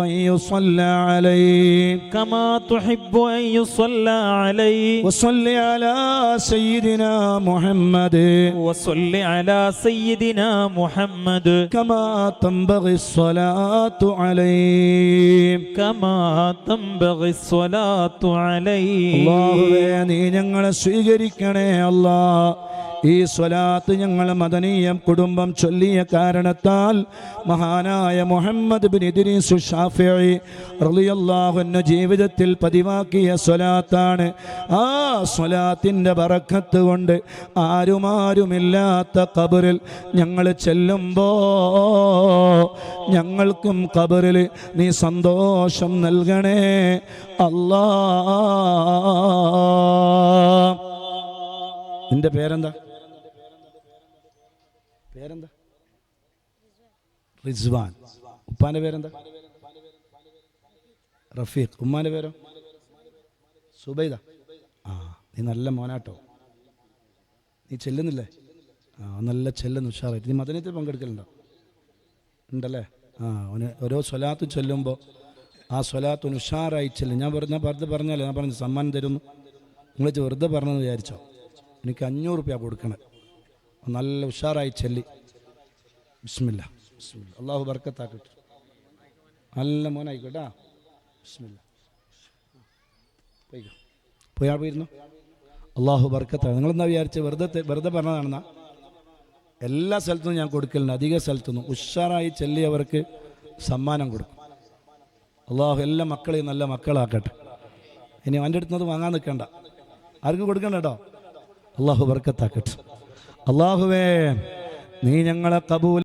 أن يصلى عليه كما تحب أن يصلى عليه وصل على سيدنا محمد وصل على سيدنا محمد كما تنبغي الصلاة عليه كما تنبغي الصلاة عليه അള്ളാഹുവേ നീ ഞങ്ങളെ സ്വീകരിക്കണേ അല്ലാ ഈ സ്വലാത്ത് ഞങ്ങൾ മദനീയം കുടുംബം ചൊല്ലിയ കാരണത്താൽ മഹാനായ മുഹമ്മദ് ബിൻ ഇദ്രീസ് ഷാഫി റളിയല്ലാഹു ജീവിതത്തിൽ പതിവാക്കിയ സ്വലാത്താണ്. ആ സ്വലാത്തിന്റെ ബറക്കത്ത് കൊണ്ട് ആരുമാരുമില്ലാത്ത കബറിൽ ഞങ്ങൾ ചെല്ലുമ്പോൾ ഞങ്ങൾക്കും കബറിൽ നീ സന്തോഷം നൽകണേ. അല്ലാ നിന്റെ പേരെന്താ? പേരെന്താ? റിസ്വാൻ. ഉപ്പാന്റെ പേരെന്താ? റഫീഖ്. ഉമ്മാന്റെ പേരോ? സുബൈദ. ആ നീ നല്ല മോനാട്ടോ. നീ ചെല്ലുന്നില്ലേ? ആ നല്ല ചെല്ലുന്നു ഉഷാറായിട്ട് നീ മദനത്തിൽ പങ്കെടുക്കലുണ്ടോ? ഉണ്ടല്ലേ? ആ അവന് ഓരോ സ്വലാത്ത് ചൊല്ലുമ്പോൾ ആ സ്വലാത്ത് ഉഷാറായി ചെല്ലും. ഞാൻ വെറുതെ വെറുതെ പറഞ്ഞാലേ ഞാൻ പറഞ്ഞു സമ്മാനം തരുന്നു. നിങ്ങൾ വെറുതെ പറഞ്ഞെന്ന് വിചാരിച്ചോ? എനിക്ക് അഞ്ഞൂറ് റുപ്യ കൊടുക്കണം. നല്ല ഉഷാറായി ചെല്ലി. ബിസ്മില്ല. ബിസ്മില്ല. അള്ളാഹു ബർക്കത്താക്കട്ടെ. നല്ല മോനായിക്കോട്ടാ. ബിസ്മില്ല. പോയാൾ പോയിരുന്നു? അള്ളാഹു ബർക്കത്താ. നിങ്ങളെന്നാ വിചാരിച്ച്? വെറുതെ വെറുതെ പറഞ്ഞതാണെന്നാ? എല്ലാ സ്ഥലത്തും ഞാൻ കൊടുക്കലുണ്ട്. അധിക സ്ഥലത്തുനിന്നും. ഉഷാറായി ചെല്ലിയവർക്ക് സമ്മാനം കൊടുക്കും. അള്ളാഹു എല്ലാ മക്കളെയും നല്ല മക്കളാക്കട്ടെ. ഇനി അവന്റെ അടുത്തുനിന്ന് വാങ്ങാൻ നിൽക്കണ്ട. ആർക്കും കൊടുക്കണ്ട കേട്ടോ. അള്ളാഹു ബർക്കത്താക്കട്ടെ. അള്ളാഹുവേ നീ ഞങ്ങളെ കബൂൽ